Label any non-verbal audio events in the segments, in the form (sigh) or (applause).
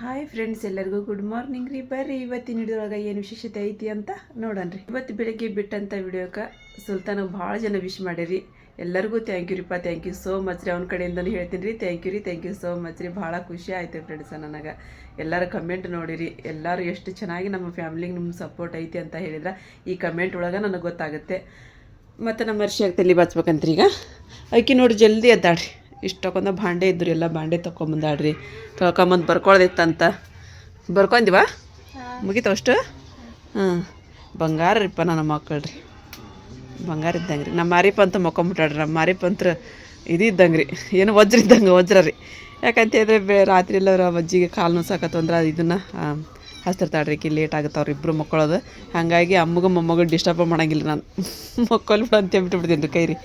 Hi friends ಎಲ್ಲರಿಗೂ good morning ರೀ. ಬರ್ರಿ, ಇವತ್ತಿನ ಹಿಡಿದೊಳಗೆ ಏನು ವಿಶೇಷತೆ ಐತಿ ಅಂತ ನೋಡೋಣ್ರಿ ಇವತ್ತು ಬೆಳಿಗ್ಗೆ ಬಿಟ್ಟಂಥ ವಿಡಿಯೋಕ್ಕೆ ಸುಲ್ತಾನ ಭಾಳ ಜನ ವಿಶ್ ಮಾಡಿರಿ ಎಲ್ಲರಿಗೂ ಥ್ಯಾಂಕ್ ಯು ರೀಪ್ಪ ಥ್ಯಾಂಕ್ ಯು ಸೋ ಮಚ್ ರೀ. ಅವ್ನ ಕಡೆಯಿಂದನೂ ಹೇಳ್ತೀನಿ ರೀ ಥ್ಯಾಂಕ್ ಯು ರೀ ಥ್ಯಾಂಕ್ ಯು ಸೋ ಮಚ್ ರೀ. ಭಾಳ ಖುಷಿ ಆಯ್ತು ಫ್ರೆಂಡ್ಸ ನನಗೆ. ಎಲ್ಲರ ಕಮೆಂಟ್ ನೋಡಿರಿ. ಎಲ್ಲರೂ ಎಷ್ಟು ಚೆನ್ನಾಗಿ ನಮ್ಮ ಫ್ಯಾಮಿಲಿಗೆ ನಿಮ್ಮ ಸಪೋರ್ಟ್ ಐತಿ ಅಂತ ಹೇಳಿದ್ರೆ ಈ ಕಮೆಂಟ್ ಒಳಗೆ ನನಗೆ ಗೊತ್ತಾಗುತ್ತೆ. ಮತ್ತು ನಮ್ಮ ಅರ್ಶಿ ಆಗ್ತಲ್ಲಿ ಬಾಚ್ಬೇಕಂತ್ರಿ ಈಗ ಅಕ್ಕಿ ನೋಡಿ ಜಲ್ದಿ ಎದ್ದಾಡ್ರಿ ಇಷ್ಟಕ್ಕೊಂದು ಭಾಂಡೆ ಇದ್ರು ಎಲ್ಲ ಭಾಂಡೆ ತೊಗೊಂಬಂದಾಡ್ರಿ ತೊಳ್ಕೊಂಬಂದು ಬರ್ಕೊಳ್ದಿತ್ತಂತ. ಬರ್ಕೊಂದಿವ? ಮುಗಿತು ಅಷ್ಟು? ಹಾಂ. ಬಂಗಾರ ರೀಪ್ಪ ನನ್ನ ಮಕ್ಕಳು ರೀ ಬಂಗಾರ ಇದ್ದಂಗೆ ರೀ ನಮ್ಮ ಮಾರಿಪ್ಪ ಅಂತ ಮಕ್ಕೊಂಬಿಟ್ಟಾಡ್ರಿ ನಮ್ಮ ಮಾರಿಪ್ಪ ಅಂತ ಇದು ಇದ್ದಂಗೆ ರೀ ಏನು ವಜ್ರ ಇದ್ದಂಗೆ ವಜ್ರ ರೀ. ಯಾಕಂತ ಹೇಳಿದ್ರೆ ಬೇ ರಾತ್ರಿ ಎಲ್ಲ ಅಜ್ಜಿಗೆ ಕಾಲು ನೋಸಾಕತ್ತು ಅಂದ್ರೆ ಇದನ್ನು ಹಚ್ತಿರ್ತಾಳ್ರಿ ಕಿ ಲೇಟ್ ಆಗುತ್ತೆ ಅವ್ರು ಇಬ್ಬರು ಮಕ್ಕಳದು. ಹಾಗಾಗಿ ಅಮ್ಮಗೂ ಮೊಮ್ಮಗೂ ಡಿಸ್ಟರ್ಬ್ ಮಾಡಂಗಿಲ್ಲ ನಾನು. ಮಕ್ಕಳು ಬಿಡು ಅಂತ ಹೇಳ್ಬಿಟ್ಟು ಬಿಡ್ತೀನಿ ರೀ ಕೈ ರೀ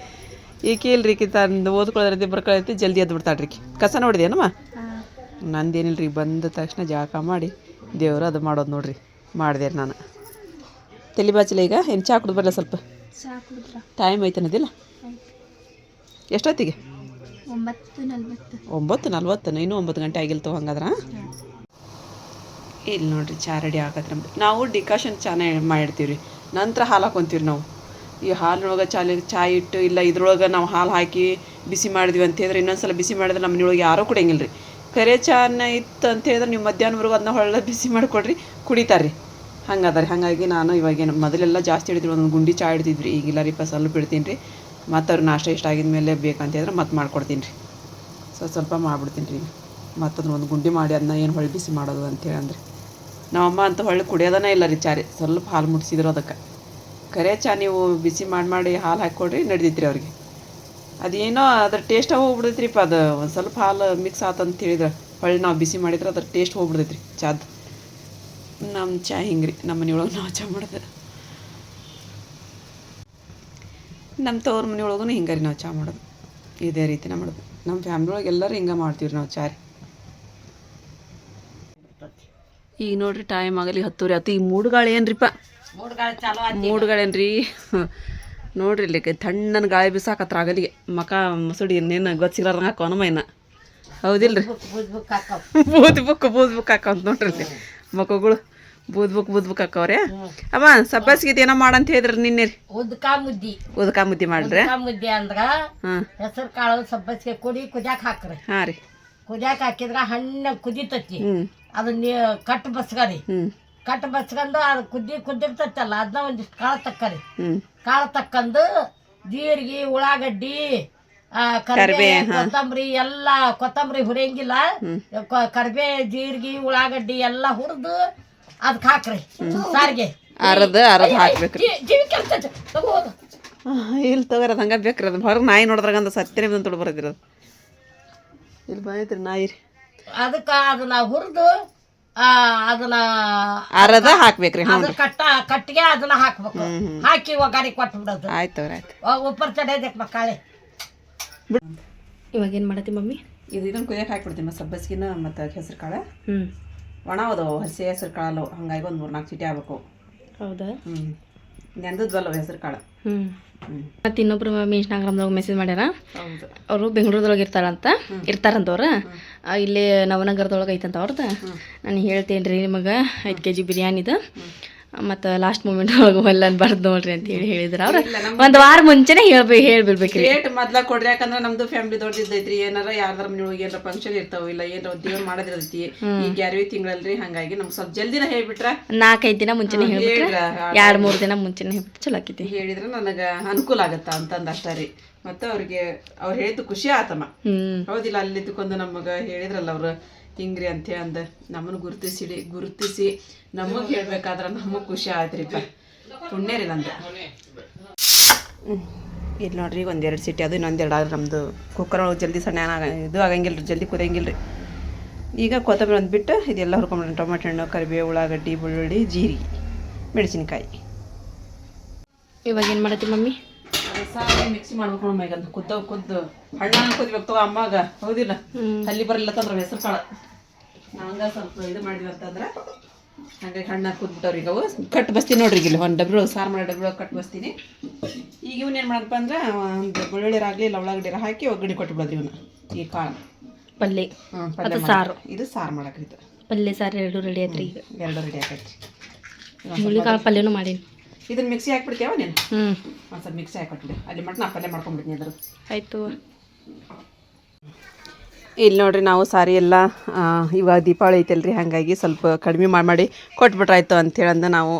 ಈಕೆ ಇಲ್ರಿ ಈಕಿ ತಂದು ಓದ್ಕೊಳ್ಳೋದ್ರೈತಿ ಬರ್ಕೊಳ್ಳೈತಿ ಜಲ್ದಿ ಎದ್ದು ಬಿಡ್ತಾಳ್ರಿ ಈಕಿ. ಕಸ ನೋಡಿದೇನಮ್ಮ ನಂದೇನಿಲ್ರಿ ಬಂದ ತಕ್ಷಣ ಜಳಕ ಮಾಡಿ ದೇವರು ಅದು ಮಾಡೋದು ನೋಡ್ರಿ. ಮಾಡಿದೆ ನಾನು. ತಲೆ ಬಾಚಿಲ್ಲ ಈಗ? ಏನು ಚಾ ಕುಡ್ದು ಬರಲ್ಲ ಸ್ವಲ್ಪ? ಟೈಮ್ ಐತೆ ಅನ್ನೋದಿಲ್ಲ? ಎಷ್ಟೊತ್ತಿಗೆ ಒಂಬತ್ತು ನಲ್ವತ್ತು. ಇನ್ನೂ ಒಂಬತ್ತು ಗಂಟೆ ಆಗಿಲ್ಲ ತಗೋ ಹಂಗಾದ್ರೆ ಇಲ್ಲಿ ನೋಡ್ರಿ ಚಾ ರೆಡಿ ಆಗತ್ತೆ ನಮ್ದು. ನಾವು ಡಿಕಾಷನ್ ಚೆನ್ನಾಗಿ ಮಾಡಿರ್ತೀವಿ ರೀ ನಂತರ ಹಾಲು ಹಾಕೊತೀವಿ ನಾವು. ಈ ಹಾಲಿನೊಳಗೆ ಚಾಲಿ ಚಾಯ್ ಇಟ್ಟು ಇಲ್ಲ ಇದ್ರೊಳಗೆ ನಾವು ಹಾಲು ಹಾಕಿ ಬಿಸಿ ಮಾಡಿದ್ವಿ ಅಂತ ಹೇಳಿದ್ರೆ ಇನ್ನೊಂದ್ಸಲ ಬಿಸಿ ಮಾಡಿದ್ರೆ ನಮ್ಮ ಮನೆಯೊಳಗೆ ಯಾರೂ ಕುಡಿಯಂಗಿಲ್ಲ ರೀ ಕರೆ ಚಾನ ಇತ್ತು ಅಂತ ಹೇಳಿದ್ರೆ ನೀವು ಮಧ್ಯಾಹ್ನವರೆಗೂ ಅದನ್ನ ಹೊಳ್ಳ ಬಿಸಿ ಮಾಡಿಕೊಡ್ರಿ ಕುಡಿತಾರೆ ರೀ ಹಂಗದ ರೀ ಹಾಗಾಗಿ ನಾನು ಇವಾಗೇನು ಮೊದಲೆಲ್ಲ ಜಾಸ್ತಿ ಹಿಡಿದ್ರು ಒಂದೊಂದು ಗುಂಡಿ ಚಾ ಹಿಡ್ತಿದ್ರಿ ಈಗಿಲ್ಲ ರೀ ಸ್ವಲ್ಪ ಬಿಡ್ತೀನಿ ರೀ ಮತ್ತು ಅವ್ರು ನಾಷ್ಟ ಇಷ್ಟ ಆಗಿದ ಮೇಲೆ ಬೇಕಂತ ಹೇಳಿದ್ರೆ ಮತ್ತೆ ಮಾಡ್ಕೊಡ್ತೀನಿ ರೀ. ಸೊ ಸ್ವಲ್ಪ ಮಾಡಿಬಿಡ್ತೀನಿ ರೀ. ಮತ್ತು ಒಂದು ಗುಂಡಿ ಮಾಡಿ ಅದನ್ನ ಏನು ಹೊಳ್ಳಿ ಬಿಸಿ ಮಾಡೋದು ಅಂತೇಳಿ ಅಂದ್ರೆ ನಮ್ಮಮ್ಮ ಅಂತ ಹೊಳ್ಳಿ ಕುಡಿಯೋದನೇ ಇಲ್ಲ ರೀ ಚಾರಿ. ಸ್ವಲ್ಪ ಹಾಲು ಮುಟ್ಸಿದ್ರು ಅದಕ್ಕೆ. ಕರೆ ಚಾ ನೀವು ಬಿಸಿ ಮಾಡಿ ಮಾಡಿ ಹಾಲು ಹಾಕ್ಕೊಡ್ರಿ ರೀ ಅವ್ರಿಗೆ. ಅದೇನೋ ಅದ್ರ ಟೇಸ್ಟ್ ಹೋಗ್ಬಿಡ್ತೈತ್ರಿಪ್ಪ, ಅದು ಒಂದು ಸ್ವಲ್ಪ ಹಾಲು ಮಿಕ್ಸ್ ಆತಂತ ಹೇಳಿದ್ರೆ. ಹೊಳ್ಳಿ ನಾವು ಬಿಸಿ ಮಾಡಿದ್ರೆ ಅದ್ರ ಟೇಸ್ಟ್ ಹೋಗ್ಬಿಡ್ತೈತ್ರಿ, ಚಾದ. ನಮ್ಮ ಚಾ ಹಿಂಗೆ ರೀ ನಮ್ಮ ಮನೆಯೊಳಗೆ ನಾವು ಚಾ ಮಾಡಿದೆ. ನಮ್ಮ ತವ್ರ ಮನೆಯೊಳಗೂ ಹಿಂಗೆ ರೀ ನಾವು ಚಾ ಮಾಡೋದು. ಇದೇ ರೀತಿನ ಮಾಡೋದು. ನಮ್ಮ ಫ್ಯಾಮ್ಲಿ ಒಳಗೆ ಎಲ್ಲರೂ ಹಿಂಗೆ ಮಾಡ್ತೀವಿ ನಾವು ಚಾ ರೀ ಈಗ ನೋಡ್ರಿ ಟೈಮ್ ಆಗಲಿ ಹತ್ತೂರಿ ಆತು ಈಗ ಮೂಡುಗಾಳು ಏನ್ರಿಪ್ಪ? ಮೂಡುಗಾಳೇನ್ರಿ? ನೋಡ್ರಿ ಇಲ್ಲಿ ತಣ್ಣನ ಗಾಳಿ ಬಿಸಾಕತ್ರ ಆಗಲಿಗೆ. ಮಕ ಮುಸುಡಿ ಇನ್ನೇನು ಗೊತ್ತಿಲ್ಲಾರ್ದಂಗೆ ಹಾಕೋನ ಮೈನ ಹೌದಿಲ್ರಿ? ಬೂದ್ ಬುಕ್ ಬೂದ್ ಬುಕ್ ಹಾಕಂತ ನೋಡ್ರಿ ಇಲ್ಲಿ. ಮಕ್ಕಳು ಬೂದ್ ಬುಕ್ ಬೂದ್ ಬುಕ್ ಹಾಕವ್ರೆ. ಅಮ್ಮ ಸಬ್ಬಸ್ಗಿದ್ ಏನೋ ಮಾಡಂತ ಹೇಳಿದ್ರಿ ನಿನ್ನೆ ರೀ. ಉದ್ಕ ಮುದ್ದಿ. ಉದಕ ಮುದ್ದಿ ಮಾಡ್ರಿ ಮುದ್ದಿ ಅಂದ್ರ ಹೆಸರು ಕಾಳು ಸಬ್ಬಸ್ಗೆ ಕುಡಿ ಕುದ್ಯಾಕ ಹಾಕ್ರಿ. ಹಾಂ ರೀ. ಕುದ್ಯಾಕ ಹಾಕಿದ್ರ ಹಣ್ಣ ಕುದಿತತಿ. ಅದನ್ನ ಕಟ್ ಬಸ್ಕರಿ ಕಟ್ ಬಚ್ಕೊಂಡು ಅದು ಕುದ್ದಿ ಕುದ್ದಿರ್ತೈತಲ್ಲ ಅದನ್ನ ಒಂದಿಷ್ಟು ಕಾಳು ತಕ್ಕರಿ. ಕಾಳು ತಕ್ಕಂದು ಜೀರಿಗೆ ಉಳ್ಳಾಗಡ್ಡಿ ಕರ್ಬೇ ಕೊತ್ತಂಬರಿ ಎಲ್ಲ ಕೊತ್ತಂಬರಿ ಹುರಿಯಂಗಿಲ್ಲ. ಕರ್ಬೆ ಜೀರಿಗೆ ಉಳ್ಳಾಗಡ್ಡಿ ಎಲ್ಲ ಹುರಿದು ಅದಕ್ಕೆ ಹಾಕ್ರಿ. ಸಾರಿಗೆ. ಅರ್ಧ ಅರ್ಧ ಹಾಕ್ಬೇಕು ಜೀ- ಜೀವಿ ಕೆಲ್ಸ ತಗೋದು ಇಲ್ಲಿ ತಗೋರಿ ಅದು ಹಂಗೆ ಬೇಕ್ರಿ ಅದು ಹೊರಗೆ ನಾಯಿ ನೋಡಿದ್ರಾಗ ಸತ್ಯನೇ ಬಂದು ತೊಡು ಬರೋದಿರ ಅದು ಇಲ್ಲಿ ಬಂದೈತ್ರಿ ನಾಯಿ ರೀ. ಅದಕ್ಕೆ ಅದನ್ನ ಹುರಿದು ಅದನ್ನ ಅರದ ಹಾಕ್ಬೇಕ್ರಿ ಹ್ಞೂ ಅದನ್ನ ಕಟ್ಟ ಕಟ್ಟಿಗೆ ಅದನ್ನ ಹಾಕ್ಬೇಕು. ಹಾಕಿ ಒಗ್ಗರಿ ಕೊಟ್ಟು ಬಿಡೋದು ಆಯ್ತು ಆಯ್ತು ಉಪ್ಪರ್ ಚಡೆ ಮಕ್ಕಳೇ. ಇವಾಗ ಏನು ಮಾಡತ್ತಿ ಮಮ್ಮಿ? ಇದು ಇದನ್ನು ಕುದಿಯಕ್ಕೆ ಹಾಕ್ಬಿಡ್ತೀನಿ ಮತ್ತು ಸಬ್ಬಸ್ಗಿನ ಮತ್ತು ಹೆಸರು ಕಾಳು. ಹ್ಞೂ ಒಣ ಅದಾವು ಹಸಿ ಹೆಸರು ಕಾಳು ಹಂಗಾಗಿ ಒಂದು ಮೂರು ನಾಲ್ಕು ಚೀಟಿ ಆಗ್ಬೇಕು. ಹೌದಾ? ಹ್ಞೂ ನೆಂದದ್ವಲ್ಲ ಹೆಸರು ಕಾಳು. ಹ್ಮ್. ಹ್ಞೂ ಮತ್ತು ಇನ್ನೊಬ್ರು ಮಮ್ಮಿ ಇನ್ಸ್ಟಾಗ್ರಾಮ್ದಾಗ ಮೆಸೇಜ್ ಮಾಡ್ಯಾರ. ಅವರು ಬೆಂಗಳೂರದೊಳಗೆ ಇರ್ತಾರಂತ. ಇರ್ತಾರಂತವ್ರ. ಇಲ್ಲಿ ನವನಗರದೊಳಗೆ ಐತಂತ ಅವ್ರದ್ದು ನಾನು ಹೇಳ್ತೇನೆ ರೀ ನಿಮಗೆ ಐದು ಕೆ ಜಿ ಬಿರಿಯಾನಿದು ಮತ್ತು ಲಾಸ್ಟ್ ಮೂಮೆಂಟ್ ಒಳಗೆ ಹೊಲ್ಲ ಅನ್ಬಾರ್ದು ನೋಡ್ರಿ ಅಂತ ಹೇಳಿ ಹೇಳಿದ್ರು ಅವ್ರ. ಒಂದು ವಾರ ಮುಂಚೆನೇ ಹೇಳ್ಬೇಕು ಹೇಳ್ಬಿಡ್ಬೇಕ್ರಿ. ರೇಟ್ ಮೊದ್ಲ ಕೊಡ್ರಿ ಯಾಕಂದ್ರೆ ನಮ್ದು ಫ್ಯಾಮಿಲಿ ದೊಡ್ಡದೈತ್ರಿ ಏನಾರ ಯಾರ್ದಾರ ಮನೆಯೊಳಗೆ ಏನಾರ ಫಂಕ್ಷನ್ ಇರ್ತಾವ ಇಲ್ಲ ಏನಾರ ದೇವ್ರ ಮಾಡೋದಿರ್ತೈತಿ. ಈಗ ಯಾರೇ ತಿಂಗಳಲ್ರಿ? ಹಂಗಾಗಿ ನಮ್ಗೆ ಸ್ವಲ್ಪ ಜಲ್ದಿನ ಹೇಳ್ಬಿಟ್ರ. ನಾಲ್ಕೈದು ದಿನ ಮುಂಚೆನೇ ಹೇಳ್ಬಿಟ್ರ. ಎರಡು ಮೂರು ದಿನ ಮುಂಚೆನೇ ಹೇಳ್ಬಿಟ್ಟು ಚಲೋ ಆಕೈತಿ. ಹೇಳಿದ್ರೆ ನನಗೆ ಅನುಕೂಲ ಆಗತ್ತ ಅಂತಂದು ಅಷ್ಟ ರೀ. ಮತ್ತು ಅವ್ರಿಗೆ ಅವ್ರು ಹೇಳಿದ್ದು ಖುಷಿ ಆತಮ್ಮ. ಹೌದಿಲ್ಲ ಅಲ್ಲಿ ನಮಗ ನಮಗೆ ಹೇಳಿದ್ರಲ್ಲ ಅವರು. ಹಿಂಗ್ರಿ ಅಂತ ಅಂದ. ನಮ್ಮನ್ನು ಗುರುತಿಸಿಡಿ ಗುರುತಿಸಿ ನಮಗೆ ಹೇಳ್ಬೇಕಾದ್ರೆ ನಮಗೆ ಖುಷಿ ಆಯ್ತ್ರಿಪ್ಪ. ಪುಣ್ಯ ರೀ ನಂದು ಇಲ್ಲಿ ನೋಡ್ರಿ ಒಂದೆರಡು ಸಿಟಿ ಅದು ಇನ್ನೊಂದೆರಡು ಆದ್ರೆ ನಮ್ಮದು ಕುಕ್ಕರ್ ಒಳಗೆ ಜಲ್ದಿ ಸಣ್ಣ ಇದು ಆಗಂಗಿಲ್ಲ ರೀ ಜಲ್ದಿ ಕುದಿಯಂಗಿಲ್ಲ ರೀ ಈಗ ಕೊತ್ತಂಬರಿ ಅಂದ್ಬಿಟ್ಟು ಇದೆಲ್ಲ ಹುರ್ಕೊಂಬಿಡೋಣ. ಟೊಮೆಟೊ ಹಣ್ಣು ಕರಿಬೇವು ಉಳ್ಳಾಗಡ್ಡಿ ಬೆಳ್ಳುಳ್ಳಿ ಜೀರಿಗೆ ಮೆಣಸಿನ್ಕಾಯಿ. ಇವಾಗ ಏನು ಮಾಡತ್ತಿ ಮಮ್ಮಿ? ಸಾರಿ ಮಿಕ್ಸಿ ಮಾಡ್ಬೇಕು ನಮ್ಮ ಈಗ ಕುದ್ದ ಕುದ್ದು. ಹಣ್ಣು ಕುದಿಬೇಕು ತಗೋ ಅಮ್ಮಾಗ. ಹೌದಿಲ್ಲ? ಅಲ್ಲಿ ಬರಲಿಲ್ಲ ತಂದ್ರೆ ಹೆಸರು ಕಾಳು. ಹಂಗ ಸ್ವಲ್ಪ ಇದು ಮಾಡಿದ್ವಿ ಅಂತಂದ್ರೆ ಹಂಗಾಗಿ ಹಣ್ಣ ಕುದ್ಬಿಟ್ಟವ್ರಿ ಈಗ ಅವು. ಕಟ್ ಬಸ್ತೀನಿ ನೋಡ್ರಿ ಈಗ ಇಲ್ಲಿ ಒಂದು ಡಬ್ರಿ ಸಾರು ಮಾಡೋ ಡಬ್ರಿ ಕಟ್ ಬಸ್ತೀನಿ. ಈಗ ಇವನ್ ಏನು ಮಾಡಪ್ಪ ಅಂದ್ರೆ ಒಂದು ಬೆಳ್ಳುಳ್ಳಿ ಆಗಲಿ ಇಲ್ಲ ಉಳ್ಳಾಗಡ್ಡಿ ಹಾಕಿ ಒಗ್ಗರಣೆ ಕೊಟ್ಟು ಬಿಡೋದ್ರಿ ಇವನ್ನ ಈ ಕಾಳು. ಪಲ್ಯ ಅದು. ಸಾರು. ಇದು ಸಾರು ಮಾಡಕ್ರಿತು ಪಲ್ಯ ಸಾರು ಎರಡು ರೆಡಿ ಆಯ್ತು ಈಗ. ಎರಡು ರೆಡಿ ಆಗೈತ್ರಿ ಹುಳಿಕಾಳು ಪಲ್ಯನೂ ಮಾಡೀನಿ. ಇದನ್ನ ಮಿಕ್ಸಿ ಹಾಕ್ಬಿಡ್ತೇವ ನೀನು? ಹ್ಞೂ ಒಂದು ಸ್ವಲ್ಪ ಮಿಕ್ಸಿ ಹಾಕ್ಬಿಟ್ಬಿಡಿ ಅಲ್ಲಿ ಮಟ್ಟ ನಾ ಪಲ್ಯ ಮಾಡ್ಕೊಂಡ್ಬಿಡ್ತೀನಿ ಅದ್ರ ಆಯಿತು. ಇಲ್ಲಿ ನೋಡ್ರಿ ನಾವು ಸಾರಿ ಎಲ್ಲ ಇವಾಗ ದೀಪಾವಳಿ ಐತಲ್ರಿ ಹಾಗಾಗಿ ಸ್ವಲ್ಪ ಕಡಿಮೆ ಮಾಡಿ ಮಾಡಿ ಕೊಟ್ಬಿಟ್ರಾಯ್ತು ಅಂತೇಳಿ ಅಂದ ನಾವು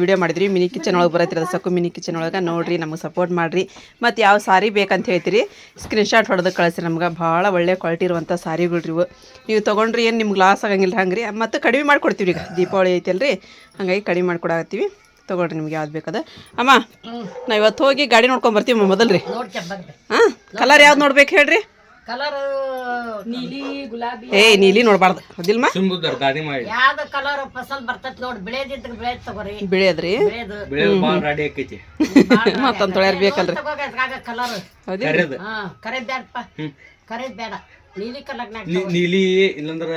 ವಿಡಿಯೋ ಮಾಡಿದ್ರಿ ಮಿನಿ ಕಿಚನ್ ಒಳಗೆ ಬರತ್ತಿರ ಅದು ಸಕ್ಕು ಮಿನಿ ಕಿಚನ್ ಒಳಗೆ. ನೋಡಿರಿ ನಮಗೆ ಸಪೋರ್ಟ್ ಮಾಡಿರಿ. ಮತ್ತು ಯಾವ ಸಾರಿ ಬೇಕಂತ ಹೇಳ್ತೀರಿ ಸ್ಕ್ರೀನ್ಶಾಟ್ ಹೊಡೆದು ಕಳಿಸ್ರಿ ನಮ್ಗೆ. ಭಾಳ ಒಳ್ಳೆ ಕ್ವಾಲಿಟಿ ಇರುವಂಥ ಸಾರಿಗಳ್ರಿ ಇವು. ನೀವು ತೊಗೊಂಡ್ರಿ ಏನು ನಿಮ್ಗೆ ಲಾಸ್ ಆಗಂಗಿಲ್ಲ ಹಂಗೆ ರೀ ಮತ್ತು ಕಡಿಮೆ ಮಾಡಿಕೊಡ್ತೀವಿ ಈಗ ದೀಪಾವಳಿ ಐತಲ್ರಿ ಹಾಗಾಗಿ ಕಡಿಮೆ ಮಾಡ್ಕೊಡಾಕತ್ತೀವಿ. ತೊಗೊಳ್ರಿ ನಿಮ್ಗೆ ಯಾವ್ದು ಬೇಕದ ಅಮ್ಮ ನಾವು ಇವತ್ತು ಹೋಗಿ ಗಾಡಿ ನೋಡ್ಕೊಂಡ್ ಬರ್ತೀವಿ ಮೊದಲು ರೀ ಹಾಂ ಕಲರ್ ಯಾವ್ದು ನೋಡ್ಬೇಕು ಹೇಳ್ರಿ. ಕಲರ್ ನೀಲಿ ಗುಲಾಬಿ. ಏ ನೀಲಿ ನೋಡ್ಬಾರ್ದು. ಹೌದಿಲ್ಮ ಯಾವ್ದು ಕಲರ್ ಫಸಲ್ ಬರ್ತೈತಿ ನೋಡಿ ಬೆಳೆದಿದ್ರ ಬೆಳೆ ತಗೋರಿ. ಬಿಳಿಯದ್ರಿ? ಬೆಳೆದು. ಬೆಳೆದು ಮತ್ತೊಂದು ತೊಳೆಯರ್ ಬೇಕಲ್ರಿ. ಕಲರ್ ಕರೆದು. ಕರೆದ್ ಬೇಡ ನೀಲಿ ಕಲರ್ ನೀ- ನೀಲಿ ಇಲ್ಲಂದ್ರ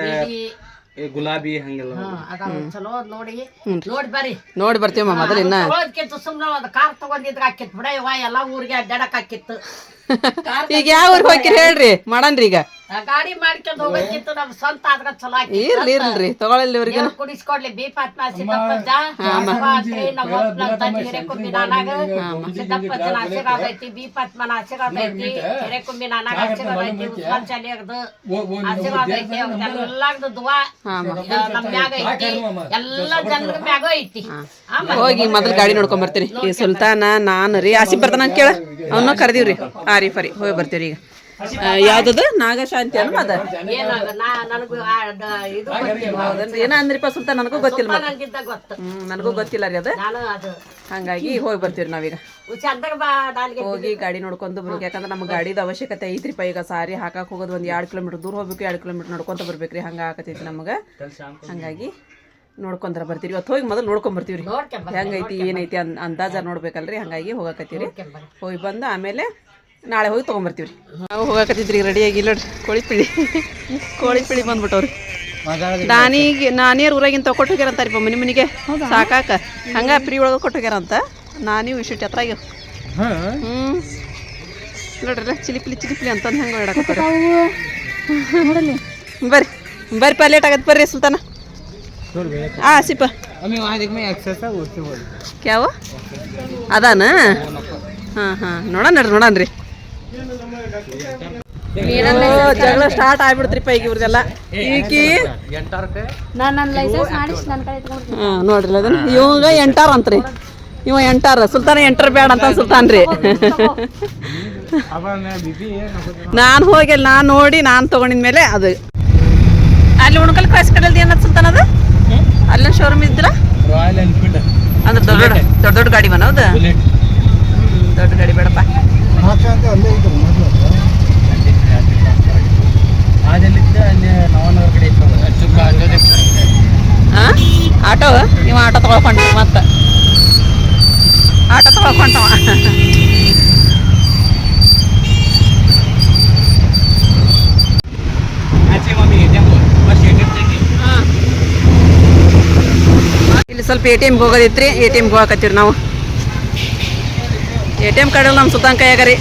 ಗುಲಾಬಿ ಹಂಗೆಲ್ಲ ಹಾ ಅದಾವ. ಚಲೋ ನೋಡಿ. ನೋಡಿ ಬರ್ರಿ. ನೋಡಿ ಬರ್ತೀವಿ ಮೊದಲಿನ್ನ. ಇನ್ನ ತಗೊಳೋದ್ಕಿಂತ ಸುಮ್ನೆ ಒಂದು ಕಾರ್ ತಗೊಂಡಿದ್ರೆ ಆಕಿತ್ ಬಿಡ ಇವ ಎಲ್ಲಾ ಊರಿಗೆ ಅಡ್ಡಾಡಕ್ ಆಕಿತ್ತು ಈಗ ಯಾವ ಊರಿಗೆ ಹೋಗಿರಿ ಹೇಳ್ರಿ ಮಾಡನ್ರಿ ಈಗ. ಆ ಗಾಡಿ ಮಾಡ್ಕೊಂಡ್ ಹೋಗೋಕ್ಕಿತ್ತು ನಮ್ ಸ್ವಂತ ಆದ್ರ ಚಲೋ ಇರ್ಲಿ ಇರ್ಲಿ ತಗೊಳಲ್ಲಿ ಇವ್ರಿಗೆ ಕುಡಿಸ್ಕೊಡ್ಲಿ ಬಿ ಪಾಟ್ನ ಸಿದ್ದಪ್ಪಜ್ಜ ನಮ್ಮ ಹಿರೇಕುಂಬಿ ನಾನಾಗ. ಸಿದ್ದಪ್ಪಜ್ಜನ ಆಶೀರ್ವಾದ ಐತಿ ಆಶೀರ್ವಾದ ಐತಿ ಹಿರೇಕುಂಬಿ ನಾನಾಗ ಆಶೀರ್ವಾದ ಐತಿ ಉಸ್ಮಾನ್ ಚಾಲಿಯರ್ದು ಆಶೀರ್ವಾದ ಐತಿ ಎಲ್ಲಾರ್ದು ದುವಾ. ನಮ್ ಮ್ಯಾಗ ಐತಿ. ಎಲ್ಲ ಜನರ ಮ್ಯಾಗ ಐತಿ. ಆಮೇಲೆ ಹೋಗಿ ಮೊದಲು ಗಾಡಿ ನೋಡ್ಕೊಂಡ್ ಬರ್ತೀನಿ. ಈ ಸುಲ್ತಾನ ನಾನು ರೀ ಆಸಿ ಬರ್ತಾನ ಕೇಳ. ಅವನ್ನ ಕರೆದಿವ್ರಿ. ಆರಿಫ್ ಸರಿ ಹೋಗಿ ಬರ್ತೀವ್ರಿ ಈಗ. ಯಾವ್ದದ? ನಾಗಶಾಂತಿ ಅಲ್ವ ಅದ? ಏನ ಅಂದ್ರಿಪ್ಪ ಸುಲ್ತಾನ್, ನನಗೂ ಗೊತ್ತಿಲ್ಲ ಹ್ಮ್, ನನಗೂ ಗೊತ್ತಿಲ್ಲ ರೀ ಅದು. ಹಂಗಾಗಿ ಹೋಗಿ ಬರ್ತೀವಿ ನಾವೀಗ. ಹೋಗಿ ಗಾಡಿ ನೋಡ್ಕೊಂಡು ಬರ್ಬೇಕು. ಯಾಕಂದ್ರೆ ನಮ್ಗೆ ಗಾಡಿದ ಅವಶ್ಯಕತೆ ಐತ್ರಿಪ್ಪ. ಈಗ ಸಾರಿ ಹಾಕಕ್ ಹೋಗೋದು ಒಂದ್ ಎರಡ್ ಕಿಲೋಮೀಟರ್ ದೂರ ಹೋಗ್ಬೇಕು, ಎರಡು ಕಿಲೋಮೀಟರ್ ನೋಡ್ಕೊಂತ ಬರ್ಬೇಕ್ರಿ. ಹಂಗ ಆಕತೈತಿ ನಮ್ಗೆ. ಹಂಗಾಗಿ ನೋಡ್ಕೊಂತರ ಬರ್ತೀವಿ ಇವತ್ತು ಹೋಗಿ ಮೊದಲು ನೋಡ್ಕೊಂಡ್ ಬರ್ತೀವಿ ರೀ ನೋಡ್ಕೊಂಡ್ ಹೆಂಗೈತಿ, ಏನೈತಿ ಅಂದಾಜ ನೋಡ್ಬೇಕಲ್ರಿ. ಹಂಗಾಗಿ ಹೋಗಕತ್ತೀವಿ ರೀ ಹೋಗಿ ಬಂದು ಆಮೇಲೆ ನಾಳೆ ಹೋಗಿ ತೊಗೊಂಬರ್ತೀವಿ ರೀ ನಾವು ಹೋಗಾಕತ್ತಿದ್ರಿ ರೆಡಿಯಾಗಿ ಇಲ್ಲ ನೋಡ್ರಿ ಕೋಳಿ ಪಿಳಿ ಕೋಳಿ ಪಿಳಿ ಬಂದ್ಬಿಟ್ಟವ್ರಿ ನಾನೀಗ ನಾನಿಯರ್ ಊರಾಗಿಂತ ಕೊಟ್ಟು ಹೋಗ್ಯಾರಂತಾರಿಪ್ಪ ಮನೆ ಮನೆಗೆ. ಸಾಕಾಕ. ಹಂಗ ಫ್ರೀ ಒಳಗೆ ಕೊಟ್ಟು ಹೋಗ್ಯಾರಂತ ನಾನೀವು ಇಷ್ಟು ಎತ್ತರಾಗಿ ಹ್ಞೂ ನೋಡ್ರಿ ಚಿಲಿಪಿಲಿ ಚಿಲಿಪಿಲಿ ಅಂತಂದು ಹಂಗೆ ಹೇಳಕತ್ತಾರ ಬರ್ರಿ ಬರ್ರಿ ಲೇಟ್ ಆಗತ್ತೆ ಬರ್ರಿ ಸುಲ್ತಾನ. ಆ ಸಿಪ್ಪ. ಕ್ಯಾವ? ಅದಾನ? ಹಾಂ ಹಾಂ. ನೋಡೋಣ ನಡ್ರಿ ನೋಡೋಣ ರೀ ಜಗಳ ಸ್ಟಾರ್ಟ್ ಆಗ್ಬಿಡ್ತ್ರಿಪ್ಪ ಈಗ ಇವ್ರದೆಲ್ಲ. ಈಕಿ ನಾನು ನನ್ನ ಲೈಸೆನ್ಸ್ ಮಾಡಿಸಿ ನನ್ನ ಕಡೆ ಹಾಂ ನೋಡ್ರಿ ಅದನ್ನ. ಇವಾಗ ಎಂಟಾರ್ ಅಂತ್ರಿ. ಇವ ಎಂಟಾರ ಸುಲ್ತಾನ ಎಂಟರ್ ಬೇಡ ಅಂತ ಸುಲ್ತಾನ್ ರೀ ನಾನು ಹೋಗಿ ನಾನ್ ನಾನು ನೋಡಿ ನಾನು ತೊಗೊಂಡಿದ್ಮೇಲೆ ಅದು. ಅಲ್ಲಿ ಉಣ್ಕಲ್ ಕ್ರಾಸ್ ಕಡೆಲ್ದು ಏನದು ಸುಲ್ತಾನ ಅದು? ಅಲ್ಲೊಂದು ಶೋರೂಮ್ ಇದ್ರ? ರಾಯಲ್ ಎನ್ಫೀಲ್ಡ್ ಅಂದ್ರೆ ದೊಡ್ಡ ದೊಡ್ಡ ದೊಡ್ಡ ಗಾಡಿ ಬನ ಹೌದಾ ದೊಡ್ಡ ಗಾಡಿ ಬೇಡಪ್ಪ. ಅದಲ್ಲಿದ್ದ ಅಲ್ಲಿ ಇತ್ತು ಹಾಂ ಆಟೋ? ನೀವು ಆಟೋ ತೊಗೊಳ್ಕೊಂಡ್ರಿ ಮತ್ತೆ. ಆಟೋ ಇಲ್ಲಿ ಸ್ವಲ್ಪ ಎ ಟಿ ಎಮ್ಗೆ ಹೋಗೋದಿತ್ರಿ, ಎ ಟಿ ಎಮ್ಗೆ ಹೋಗಕತ್ತೀವಿ ನಾವು. ಎ ಟಿ ಎಂ ಕಾರ್ಡ್ ನಮ್ಮ ಸುತ್ತಾನ ಯಾಕರಿ ರೀ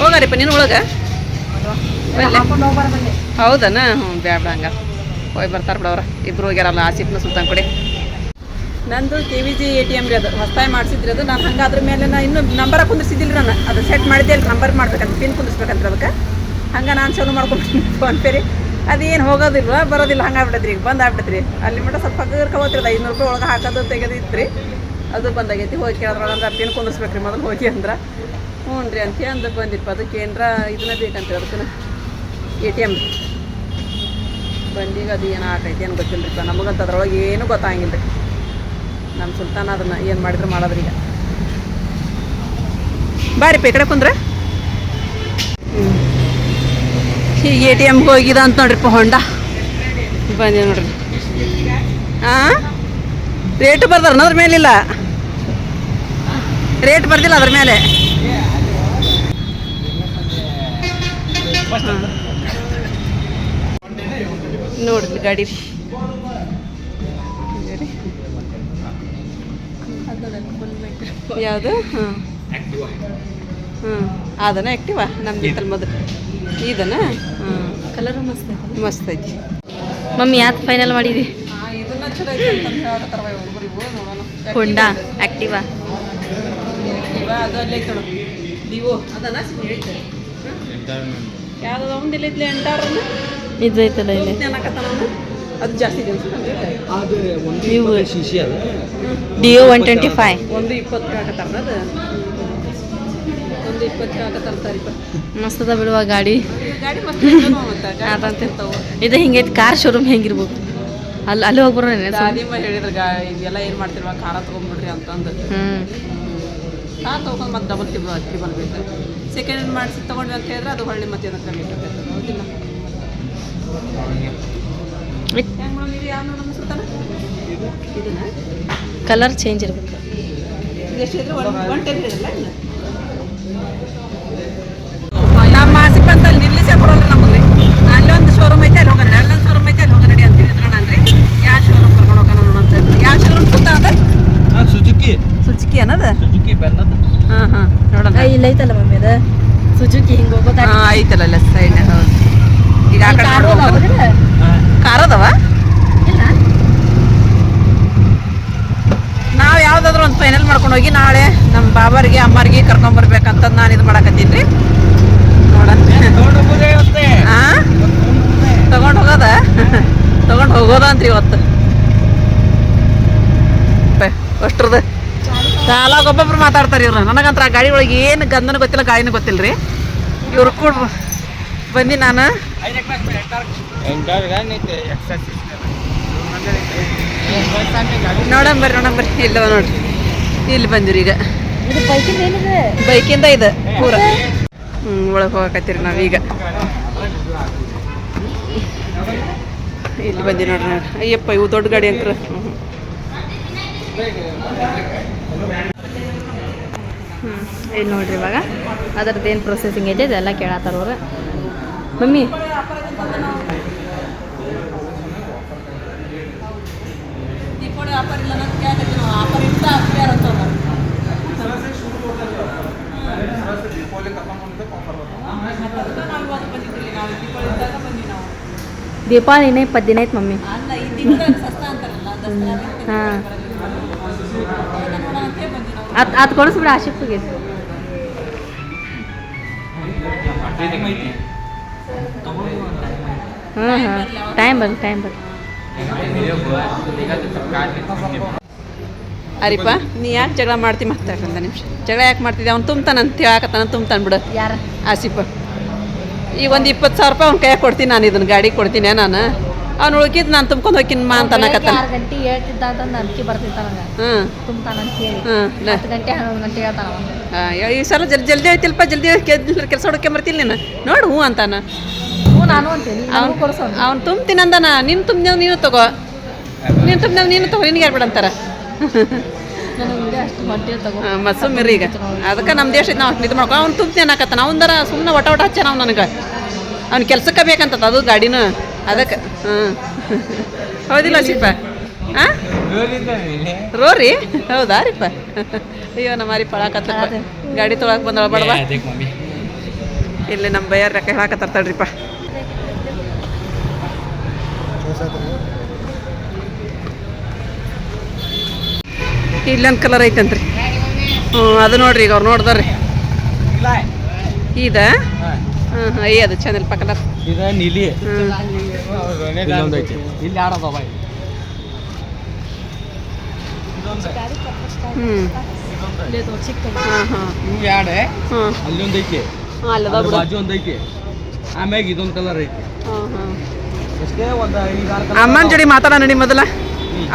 ಹೋಗಾರಿಪ್ಪ ನೀನು ಒಳಗೆ? ಹೌದನ? ಹ್ಞೂ ಬ್ಯಾಡ ಹಂಗ. ಹೋಗಿ ಬರ್ತಾರೆ ಬಿಡವ್ರ ಇಬ್ರು ಹೋಗ್ಯಾರಲ್ಲ ಆಸಿಫ್ನ ಸುಲ್ತಾನ್ ಕೊಡಿ. ನಂದು K V G A T M ರೀ ಅದು. ಹೊಸ್ತಾಯಿ ಮಾಡಿಸಿದ್ರಿ ಅದು. ನಾನು ಹಂಗೆ ಅದ್ರ ಮೇಲೆ ನಾನು ಇನ್ನೂ ನಂಬರ ಕುಂದಿಸಿದ್ದಿಲ್ಲ ನಾನು. ಅದು ಸೆಟ್ ಮಾಡಿದ್ದೆ ಅಲ್ಲಿ ನಂಬರ್ ಮಾಡ್ಬೇಕಂತ ಪಿನ್ ಕುಂದಿಸ್ಬೇಕಂತ ಅದಕ್ಕೆ. ಹಂಗೆ ನಾನು ಚಲೋ ಮಾಡ್ಕೊಂಡ್ಬಿಟ್ಟು ಫೋನ್ (laughs) ಪೇ ರೀ ಅದೇನು ಹೋಗೋದಿಲ್ಲ ಬರೋದಿಲ್ಲ. ಹಂಗೆ ಆಗ್ಬಿಟ್ಟೈತ್ರಿ ಈಗ ಬಂದು ಆಗ್ಬಿಟ್ಟೈತ್ರಿ ಅಲ್ಲಿ ಮಟ್ಟ ಸ್ವಲ್ಪ ಹಗ್ಗರ್ಕ ಹೋಗ್ತಿರೋದು ಐನೂರು ರೂಪಾಯಿ ಒಳಗೆ ಹಾಕೋದು ತೆಗೆದು ಇತ್ತು ಅದು ಬಂದಾಗೈತಿ, ಹೋಗಿ ಕೇಳಿದ್ರೆ ಅಂದ್ರೆ ಪಿನ್ ರೀ ಮೊದಲು ಹೋಗಿ ಅಂದ್ರೆ. ಹ್ಞೂ ರೀ ಅಂತ ಅಂದು ಬಂದಿಪ್ಪ ಅದಕ್ಕೆ ಏನರ ಇದನ್ನ ಬೇಕಂತ ಅದಕ್ಕೆ ಎ ಟಿ ಎಂ ಬಂದೀಗ ಅದು ಏನು ಆಗೈತಿ ಏನು ಗೊತ್ತಿಲ್ಲರಿಪ್ಪ ನಮಗಂತ ಅದ್ರೊಳಗೆ ಏನೂ ಗೊತ್ತಾಗಿಲ್ಲ ರೀ ನಮ್ಮ ಸುಲ್ತಾನ ಅದನ್ನು ಏನು ಮಾಡಿದ್ರು ಮಾಡೋದ್ರೀಗ ಬಾರಿಪ್ಪ ಈ ಕಡೆ ಕುಂದ್ರೆ. ಈಗ ಎ ಟಿ ಎಮ್ಗೆ ಹೋಗಿದ ಅಂತ ನೋಡ್ರಿಪ್ಪ ಹೊಂಡ. ಬಂದಿ ನೋಡ್ರಿ. ಹಾಂ ರೇಟ್ ಬರ್ದಾರ ಅದ್ರ ಮೇಲಿಲ್ಲ? ರೇಟ್ ಬರ್ದಿಲ್ಲ ಅದ್ರ ಮೇಲೆ. ನೋಡ್ರಿ ಗಾಡಿ. ಯಾವುದು? ಹಾಂ ಹ್ಞೂ ಅದನ್ನ ಆ್ಯಕ್ಟಿವಾ ನಮ್ದು ಇತ್ತಲ್ಲ ಮೊದಲು. ಇದನ್ನ ಹಾಂ ಕಲರ್ ಮಸ್ತ್ ಮಸ್ತ್ ಐತಿ. ಮಮ್ಮಿ ಯಾತ್ ಫೈನಲ್ ಮಾಡಿದಿ? ಇದನ್ನ ಚಲೋ ಐತಿ ಅಂತ ಹೇಳಕತ್ತಾರ ಹುಡುಗರಿಗೂ ನೋಡೋಣ ಹೋಂಡಾ ಆಕ್ಟಿವಾ ಇವ ಅದು ಅಲ್ಲೇ ಐತೆ ನೋಡು ಡಿವೋ ಅದನ್ನ ಹೇಳ್ತಾರೆ. ಯಾವ್ದು ಒಂದಿಲ್ಲ ಇದ್ಲಿ ಎಂಟಾರನ್ನ ಇದು ಐತಲ್ಲ ಇಲ್ಲಿ ನೆನಕತ್ತಾನ ಅದು ಜಾಸ್ತಿ ಡಿಯೋ ಒನ್ ಟ್ವೆಂಟಿ ಫೈವ್ ಒಂದು ಇಪ್ಪತ್ತು ಹಾಕತ್ತಾರ ಅದು. ಒಂದು ಇಪ್ಪತ್ತು ಹಾಕತ್ತಾರ ತಾರೀಕು ಮಸ್ತ್ ಅದ ಬಿಡುವ ಗಾಡಿ. ಗಾಡಿ ಗಾಡಿ ಇದು ಹಿಂಗೈತಿ ಕಾರ್ ಶೋರೂಮ್ ಹೆಂಗಿರ್ಬೋದು ಅಲ್ಲಿ ಅಲ್ಲಿ ಹೋಗಿ ಬರೋಣ ದಾದಿಮ್ಮ ಹೇಳಿದ್ರು ಗಾ ಇದೆಲ್ಲ ಏನು ಮಾಡ್ತಿರ್ವ ಖಾರ ತೊಗೊಂಡ್ಬಿಡ್ರಿ ಅಂತಂದು. ಹ್ಞೂ ಖಾರ ತೊಗೊಂಡು ಮತ್ತೆ ಡಬಲ್ ಟಿಬಲ್ ಟಿಬಲ್ ಬೇಕು. ಸೆಕೆಂಡ್ ಹ್ಯಾಂಡ್ ಮಾಡಿಸಿ ತೊಗೊಂಡ್ವಿ ಅಂತ ಹೇಳಿದ್ರೆ ಅದು ಹೊಳ್ಳಿ ಮತ್ತೆ ಏನಕ್ಕೆ ಕಮ್ಮಿ ಇರ್ತದೆ ಹೌದಿಲ್ಲ? ಹೆಂಗೆ ಮಾಡಿರಿ ಯಾವ ನೋಡೋಣ ಸುತ್ತಾನ ಇದನ್ನ? ಕಲರ್ ಚೇಂಜ್ ಇರಬೇಕು. ಎಷ್ಟು ಇದ್ರೆ ಒನ್ ಒನ್ ಟೆನ್ ಹೇಳಿದ್ರಲ್ಲ ಇನ್ನು? ನಮ್ಮ ಆಸಿಪ್ ಅಂತ ಅಲ್ಲಿ ನಿಲ್ಲಿಸೇ ಕೊಡೋಲ್ಲ ನಮಗೆ ಅಲ್ಲೊಂದು ಶೋರೂಮ್ ಐತೆ ಅಲ್ಲಿ ಹೋಗೋಣ ಅಲ್ಲೊಂದು ಶೋರೂಮ್ ಐತೆ ಅಲ್ಲಿ ಹೋಗೋಣ ನಡಿ ಅಂತೀವಿ ಅದ್ರಣ್ರಿ ಯಾವ ಶೋರೂಮ್ ಕರ್ಕೊಂಡು ಹೋಗೋಣ ನೋಡೋಣ ಅಂತ ಯಾವ ಶೋರೂಮ್ ಸುತ್ತ ಅದ ಸುಜುಕಿ ಸುಚಿಕಿ ಅನ್ನೋದು ಸುಜುಕಿ ಬೆನ್ನದ ಹಾಂ ಹಾಂ ನೋಡೋಣ. ಇಲ್ಲ ಐತಲ್ಲ ಮಮ್ಮಿ ಅದ? ಸುಜುಕಿ ಹಿಂಗೆ ಹೋಗೋದ ಹಾಂ ಐತಲ್ಲ ಸೈಡ್ ಹೌದು. ಈಗ ಆ ಕಡೆ. ಕಾರ್ ಅದಾವ ನಾವು ಯಾವ್ದಾದ್ರು ಒಂದ್ ಫೈನಲ್ ಮಾಡ್ಕೊಂಡು ಹೋಗಿ ನಾಳೆ ನಮ್ಮ ಬಾಬರಿಗೆ ಅಮ್ಮರಿಗೆ ಕರ್ಕೊಂಬರ್ಬೇಕಂತ ನಾನು ಇದು ಮಾಡಕತ್ತೀನಿ ರೀ. ತಗೊಂಡು ಹೋಗೋದ ತಗೊಂಡ್ ಹೋಗೋದ? ಅಂತ್ರಿ ಇವತ್ತು. ಅಷ್ಟ್ರದ ಒಬ್ಬೊಬ್ರು ಮಾತಾಡ್ತಾರೆ ಇವ್ರು. ನನಗಂತರ ಆ ಗಾಡಿ ಒಳಗೆ ಏನು ಗಂಧನ ಗೊತ್ತಿಲ್ಲ ಗಾಡಿನೂ ಗೊತ್ತಿಲ್ಲ ರೀ ಇವ್ರು ಕೂಡ ಬಂದಿ ನಾನು. ನೋಡಂಬರ್ರಿ ಬರ್ರಿ ಇಲ್ಲ ನೋಡ್ರಿ. ಇಲ್ಲಿ ಬಂದಿರಿ ಈಗ. ಬೈಕಿಂದ ಇದೆ ಪೂರ. ಹ್ಞೂ ಒಳಗೆ ಹೋಗಕತ್ತೀರಿ ನಾವೀಗ ಇಲ್ಲಿ ಬಂದಿ ನೋಡ್ರಿ ನೋಡ್ರಿ. ಅಯ್ಯಪ್ಪ ಇವು ದೊಡ್ಡ ಗಾಡಿ ಅಂಕ್ರ ಹ್ಞೂ ಇಲ್ಲಿ ನೋಡ್ರಿ ಇವಾಗ? ಅದ್ರದ್ದು ಏನು ಪ್ರೊಸೆಸಿಂಗ್ ಐತೆ ಇದೆಲ್ಲ ಕೇಳತ್ತಾರ ಅವ್ರು. ಮಮ್ಮಿ. ದೀಪಾವಳಿ ಆಫರ್ ಇಲ್ಲ ಅನ್ನೋದು ಕೇಳಕತ್ತೀವಿ ನಾವು. ಆಫರ್ ಇತ್ತ ಯಾರು ಅಂತ ದೀಪಾವಳಿ ಇನ್ನೇ ಇಪ್ಪತ್ತು ದಿನ ಐತೆ ಮಮ್ಮಿ. ಹಾಂ ನೋಡೋಣ ಅಂತೇಳಿ ಬಂದ್ವಿ ನಾವು ಅದು ಅದು ಕೊಡಿಸ್ಬಿಡ ಆಶಿಪ್ಗೆ ಹಾಂ ಹಾಂ ಟೈಮ್ ಬರ್ಲಿ ಟೈಮ್ ಬರ್ಲಿ ಅರಿಪ್ಪ ನೀ ಯಾಕೆ ಜಗಳ ಮಾಡ್ತಿ ಮಾತಾಡ್ರಿ ಒಂದು ನಿಮಿಷ. ಜಗಳ ಯಾಕೆ ಮಾಡ್ತಿದ್ದೆ ಅವ್ನು ತುಂಬ್ತಾನ ಅಂತ ಹೇಳಕತ್ತಾನ ತುಂಬ್ತಾನೆ ಬಿಡು. ಯಾರ? ಆಸಿಪ ಈಗ ಒಂದು ಇಪ್ಪತ್ತು ಸಾವಿರ ರೂಪಾಯಿ ಅವ್ನ ಕೈಯಾಗ ಕೊಡ್ತೀನಿ ನಾನು ಇದನ್ನ ಗಾಡಿ ಕೊಡ್ತೀನಿ ನಾನು? ಅವ್ನು ಉಳ್ಕಿದ್ ನಾನು ತುಂಬ್ಕೊಂಡು ಹೋಗ್ತೀನಿ ಮಾ ಅಂತ ಅನ್ನಕತ್ತಾನ. ಆರು ಗಂಟೆ ಹೇಳ್ತಿದ್ದ ಅಂತ ನಂಬಿಕೆ ಬರ್ತಿತ್ತ ನಂಗೆ ಹ್ಞೂ ತುಂಬ್ತಾನಂತ ಹೇಳಿ. ಹತ್ತು ಗಂಟೆ ಹನ್ನೊಂದು ಗಂಟೆ ಹೇಳ್ತಾನ ಅವ. ಈ ಸಲ ಜಲ್ದಿ ಜಲ್ದಿ ಐತಿಲ್ಪ ಜಲ್ದಿ ಕೆಲಸ ಮರ್ತಿಲ್ ನೀನು. ನೋಡು ಹ್ಞೂ ಅಂತಾನ. ಹ್ಞೂ ನಾನು ಅಂತೀನಿ ಅವ್ನು ಕೊಡ್ಸೋನು ಅವ್ನು ತುಂಬ್ತೀನಿ ಅಂದಾನ. ನೀನು ತುಂಬ್ದೇವ್ ನೀನು ತಗೋ. ನೀನು ತುಂಬ ನೀನು ತಗೋ ನಿನಗೆ ಯಾರು ಬಿಡಂತಾರ? ನನಗೆ ವಿಡಿಯೋ ಅಷ್ಟು ತಗೋ. ಈಗ. ಅದಕ್ಕೆ ನಮ್ಮ ದೇಶ ನಾವು ಇದು ಮಾಡ್ಕೊ. ಅವ್ನು ತುಂಬ್ತೀನಿ ಅನ್ನಕತ್ತಾನ. ಅವನದರ ಸುಮ್ಮನೆ ಒಟ ಒಟ ಹಚ್ಚಾನ ಅವ್ನು ನನಗೆ. ಅವ್ನ ಕೆಲಸಕ್ಕೆ ಬೇಕಂತ ಅದು ಗಾಡಿನ. ಅದಕ್ಕೆ ಹ್ಞೂ ಹೌದಿಲ್ಲ ಸಿಪ್ಪ ಹಾಂ ರೋರಿ? ಹೌದಾ ರೀಪ್ಪ? ಅಯ್ಯೋ ನಮ್ಮ ರೀ ಪಳಾಕತ್ತ ಗಾಡಿ ತೊಳಕ್ಕೆ ಬಂದಳ ಬಡವ. ಇಲ್ಲಿ ನಮ್ಮ ಬಯ್ಯಾರ ರೊಕ್ಕ ಹೇಳಾಕತ್ತಾರ ತಡ್ರಿಪ್ಪ ಇಲ್ಲೊಂದು ಕಲರ್ ಐತಂತ್ರಿ. ಹ್ಞೂ ಅದು ನೋಡ್ರಿ ಈಗ ಅವ್ರು ನೋಡ್ದಾರ್ರಿ. ಇದ? ಹ್ಞೂ ಹಾಂ ಅಯ್ಯ ಅದು ಚಂದಲ್ಪ ಕಲರ್ ಇದ ನೀಲಿ. ಹ್ಞೂ ಐತಿ ಇಲ್ಲಿ ಆಡೋದ ಬಾಯ್. ಹ್ಞೂ ಅಲ್ಲೊಂದು ಐತಿ ಬಾಜು ಒಂದು ಐತಿ ಆಮ್ಯಾಗ ಇದೊಂದು ಕಲರ್ ಐತಿ. ಅಮ್ಮನ ಜೋಡಿ ಮಾತಾಡ ನಡಿ ಮೊದಲ.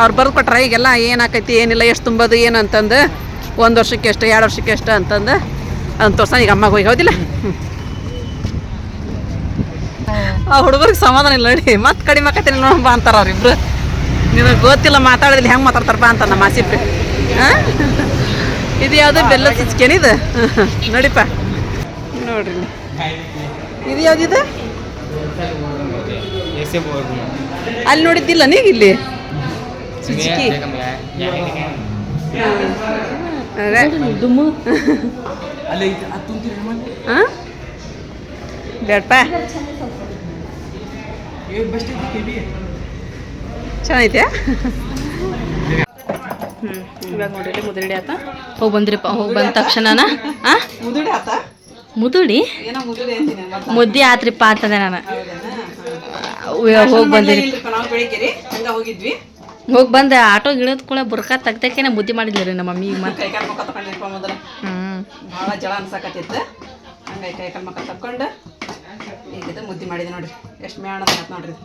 ಅವ್ರು ಬರ್ದು ಕೊಟ್ರ ಈಗೆಲ್ಲ ಏನಾಕೈತಿ ಏನಿಲ್ಲ ಎಷ್ಟು ತುಂಬೋದು ಏನು ಅಂತಂದು. ಒಂದು ವರ್ಷಕ್ಕೆ ಎಷ್ಟು ಎರಡು ವರ್ಷಕ್ಕೆ ಎಷ್ಟು ಅಂತಂದು. ಅದನ್ನ ತೋರ್ಸ ಈಗ ಅಮ್ಮಗೆ ಹೋಗಿ ಹೌದಿಲ್ಲ? ಹ್ಮ್. ಆ ಹುಡುಗರಿಗೆ ಸಮಾಧಾನ ಇಲ್ಲ ನೋಡಿ. ಮತ್ತೆ ಕಡಿಮೆ ಆಕೈತಿ ನೋಡ ಬಾ ಅಂತಾರ ಅವ್ರಿಬ್ರು ನಿಮಗೆ ಗೊತ್ತಿಲ್ಲ ಮಾತಾಡಿದ್ರೆ ಹೆಂಗೆ ಮಾತಾಡ್ತಾರಪ್ಪ ಬಾ ಅಂತ ನಮ್ಮ ಆಸಿಪ್ರಿ ಹಾಂ ಇದು ಯಾವುದು ಬೆಲ್ಲ ಸಿಚ್ಕೇನಿದು ನೋಡಿಪ್ಪ. ನೋಡ್ರಿ. ಇದು ಯಾವುದಿದೆ? ಅಲ್ಲಿ ನೋಡಿದ್ದಿಲ್ಲ ನೀವು ಇಲ್ಲಿ? ಸುಜುಕಿ ಬೇಡಪ್ಪ ಚೆನ್ನಾಗೈತೆ ಹ್ಞೂ ಇವಾಗ ನೋಡಿರಿ ಮುದುಡಿ ಆತ. ಹೋಗಿ ಬಂದ್ರಿಪ್ಪ ಹೋಗಿ ಬಂದ ತಕ್ಷಣನ ಆ? ಮುದುಡಿ ಆತ? ಮುದುಡಿ? ಏನೋ ಮುದುಡಿ ಅಂತೀನಿ ಮತ್ತೆ ಮುದ್ದೆ ಆತ್ರಿಪ್ಪ ಅಂತದೆ ನಾನು. ಹೋಗಿ ಬಂದಿರಿ. ಹಂಗೆ ಹೋಗಿದ್ವಿ. ಹೋಗಿ ಬಂದೆ ಆಟೋ ಗಿಡದ ಕೂಡ ಬುರ್ಕ ತೆಗ್ದಕ್ಕೇನೆ ಮುದ್ದೆ ಮಾಡಿದ್ಲಿ ರೀ ನಮ್ಮ ಮಮ್ಮಿ ಮತ್ತೆ. ಹ್ಞೂ ಭಾಳ ಜಳ ಅನ್ಸಕತ್ತಿತ್ತು. ಹಂಗಾಗಿ ಕೈ ಕಾಲು ತಕ್ಕೊಂಡು ಈಗ ಇದು ಮುದ್ದೆ ಮಾಡಿದೆ ನೋಡ್ರಿ. ಎಷ್ಟು ಮೇಣ ಆಯ್ತು ನೋಡ್ರಿ.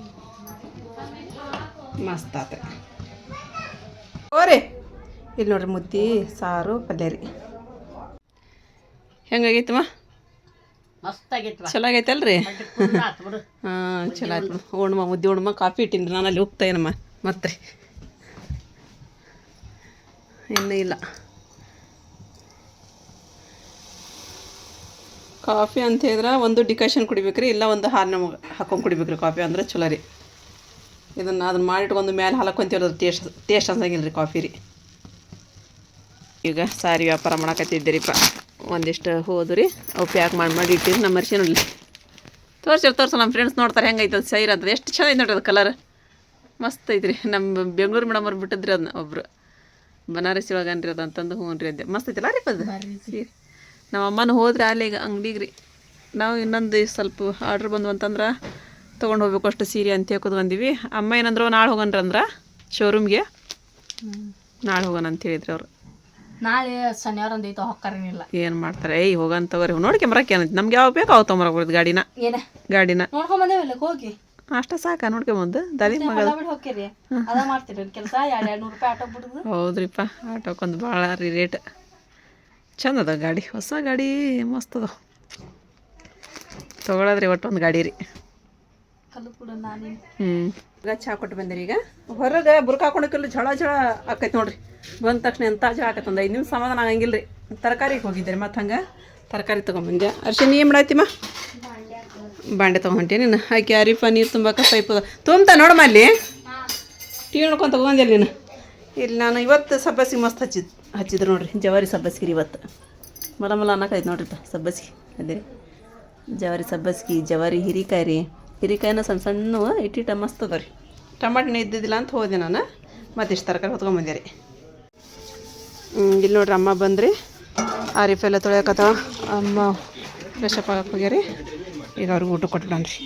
ಮಸ್ತ್ ಆತ. ಓರಿ ಇಲ್ಲಿ ನೋಡ್ರಿ ಮುದ್ದೆ ಸಾರು ಪಲ್ಯ ರೀ. ಹೆಂಗಾಗೈತಮ್ಮ? ಚಲೋ ಆಗೈತಲ್ರಿ ರೀ ಬಿಡು. ಹಾಂ ಚಲೋ ಆಯ್ತು ಉಣ್ಮ ಮುದ್ದೆ ಉಣ್ಮ ಕಾಫಿ ಇಟ್ಟಿನಿ ನಾನು ಅಲ್ಲಿ ಹೋಗ್ತಾ ಏನಮ್ಮ? ಮತ್ತೆ ರೀ. ಇನ್ನೂ ಇಲ್ಲ. ಕಾಫಿ ಅಂತ ಹೇಳಿದ್ರೆ ಒಂದು ಡಿಕಾಷನ್ ಕುಡಿಬೇಕ್ರಿ ಇಲ್ಲ ಒಂದು ಹಾಲು ನಮಗೆ ಹಾಕೊಂಡು ಕುಡಿಬೇಕ್ರಿ ಕಾಫಿ ಅಂದ್ರೆ ಚಲೋ ರೀ. ಇದನ್ನು ಅದನ್ನು ಮಾಡಿಟ್ಕೊಂಡು ಮೇಲೆ ಹಾಲಕ್ಕೊಂತೀವಿ ಅದ್ರ ಟೇಸ್ಟ್ ಟೇಸ್ಟ್ ಅನ್ಸಂಗಿಲ್ಲ ರೀ ಕಾಫಿ ರೀ. ಈಗ ಸಾರಿ ವ್ಯಾಪಾರ ಮಾಡಕತ್ತಿದ್ದೀರಿಪ್ಪ ಒಂದಿಷ್ಟು ಹೋದು ರೀ ಅವು ಪ್ಯಾಕ್ ಮಾಡಿ ಮಾಡಿ ಇಟ್ಟಿರಿ ನಮ್ಮ ಮರ್ಸಿ ನೋಡಲಿ ತೋರಿಸಿರಿ ತೋರ್ಸ ನಮ್ಮ ಫ್ರೆಂಡ್ಸ್ ನೋಡ್ತಾರೆ ಹೆಂಗೈತೆ ಅದು ಸೈರ್ ಅಂತ ಎಷ್ಟು ಚೆನ್ನಾಗಿ ನೋಡಿ ಅದು ಕಲರ್ ಮಸ್ತ್ ರೀ ನಮ್ಮ ಬೆಂಗಳೂರು ಮೇಡಮ್ ಅವ್ರು ಬಿಟ್ಟಿದ್ರಿ ಅದನ್ನ ಒಬ್ಬರು ಬನಾರಸಿ ಒಳಗನ್ರಿ ಅದು ಅಂತಂದು ಹ್ಞೂ ರೀ ಅದೇ. ಮಸ್ತ್ ಐತಲ್ಲ ರೀ ಅದು? ಸೀರೆ. ನಮ್ಮ ಅಮ್ಮನ ಹೋದ್ರೆ ಅಲ್ಲಿ ಈಗ ಅಂಗಡಿಗೆ ರೀ ನಾವು ಇನ್ನೊಂದು ಸ್ವಲ್ಪ ಆರ್ಡ್ರ್ ಬಂದು ಅಂತಂದ್ರೆ ತೊಗೊಂಡು ಹೋಗ್ಬೇಕು ಅಷ್ಟು ಸೀರೆ ಅಂತ ಹೇಳ್ಕೊದು ಬಂದೀವಿ. ಅಮ್ಮ ಏನಂದ್ರು ನಾಳೆ ಹೋಗನ್ರಿ ಅಂದ್ರೆ ಶೋರೂಮ್ಗೆ ನಾಳೆ ಹೋಗೋಣ ಅಂತ ಹೇಳಿದ್ರು ಅವ್ರು. ನಾಳೆ ಶನಿವಾರ ಒಂದು ಐತೋ ಹೊಕ್ಕರೇನಿಲ್ಲ ಏನು ಮಾಡ್ತಾರೆ? ಏಯ್ ಹೋಗಂತ ತಗೋರಿ. ನೋಡ್ಕೊಂಬರಕ್ಕೆ ಏನಂತ ನಮ್ಗೆ ಯಾವ ಬೇಕು ಅವು ಬರೋದು ಗಾಡಿನ. ಏನ? ಗಾಡಿನ. ನೋಡ್ಕೊಂಬಂದೇವಲ್ಲ ಹೋಗಿ. ಅಷ್ಟ ಸಾಕ ನೋಡ್ಕೊಂಬಂದು ದಾರಿ ಮಗಳ ಹೋಗ್ತೀರಿ ಅದ ಮಾಡ್ತೀರಿ ಕೆಲಸ. ಎರಡು ಎರಡು ನೂರು ರೂಪಾಯಿ ಆಟೋ ಬಿಡುದು. ಹೌದ್ರಿಪ್ಪ. ಆಟೋಕೊಂದು ಭಾಳ ರೀ ರೇಟ್. ಚಂದ ಅದ ಗಾಡಿ ಹೊಸ ಗಾಡಿ ಮಸ್ತ್ ಅದ. ತೊಗೊಳದ್ರಿ ಒಟ್ಟು ಒಂದು ಗಾಡಿ ರೀ. ಕಲ್ಲು ಕೂಡ ನಾನು. ಹ್ಞೂ ಚಹಾ ಕೊಟ್ಟು ಬಂದಿರಿ ಈಗ. ಹೊರಗೆ ಬುರ್ಕ ಹಾಕೊಂಡಕ್ಕೆಲ್ಲ ಝಳ ಝಳ ಆಕೈತೆ ನೋಡ್ರಿ. ಬಂದ ತಕ್ಷಣ ಎಂಥ ಝಳ ಆಕೈತೆ ಒಂದು ಐದು ನಿಮಿಷ ಸಮಾಧಾನ ಆಗಂಗಿಲ್ಲ ರೀ ತರಕಾರಿಗೆ ಹೋಗಿದ್ದೆ ಮತ್ತು ಹಂಗೆ ತರಕಾರಿ ತೊಗೊಂಬಂದೆ. ಅರ್ಶಿನಿ ಏನು ಮಾಡಾಯ್ತಿಮ್ಮ? ಬಾಂಡೆ ತೊಗೊಂಡೆ ನೀನು. ಆಕೆ ಅರಿಫ ನೀರು ತುಂಬಕ್ಕೆ ಪೈಪ್ ತುಂಬ ತುಂಬ್ತಾ ನೋಡಮ್ಮ ಅಲ್ಲಿ. ಟಿ ನೋಡ್ಕೊಂತ ತಗೊಂಡೆ ನೀನು. ಇಲ್ಲಿ ನಾನು ಇವತ್ತು ಸಬ್ಬಸಿಗೆ ಮಸ್ತ್ ಹಚ್ಚಿದ್ ಹಚ್ಚಿದ್ರು ನೋಡ್ರಿ, ಜವಾರಿ ಸಬ್ಬಸ್ಗಿ ರೀ ಇವತ್ತು. ಮಲ ಮಲ ಅನ್ನಕೈತೆ ನೋಡ್ರಿಪ್ಪ ಸಬ್ಬಸ್ಗಿ. ಅದೇ ರೀ. ಜವಾರಿ ಸಬ್ಬಸ್ಗಿ, ಜವಾರಿ ಹಿರಿಕಾಯಿ ರೀ. ಹಿರಿಕಾಯಿನ ಸಣ್ಣ ಸಣ್ಣ ಇಟ್ಟಿಟ್ಟ ಮಸ್ತ್ ಅದ ರೀ ಟಮಾಟಿನ ಇದ್ದಿದ್ದಿಲ್ಲ ಅಂತ ಹೋದೆ ನಾನು. ಮತ್ತಿಷ್ಟು ತರಕಾರಿ ಹೊತ್ಕೊಂಬಂದೆ ರೀ. ಇಲ್ಲಿ ನೋಡ್ರಿ ಅಮ್ಮ ಬಂದ್ರಿ. ಆರಿಫೆಲ್ಲ ತೊಳೆಯಕತ್ತವ ಅಮ್ಮ, ಫ್ರೆಶ್ ಅಪ್ ಆಗಕ್ಕೆ ಹೋಗ್ಯಾರಿ. ಈಗ ಅವ್ರಿಗೆ ಊಟ ಕೊಟ್ಬಿಡನ್ರಿ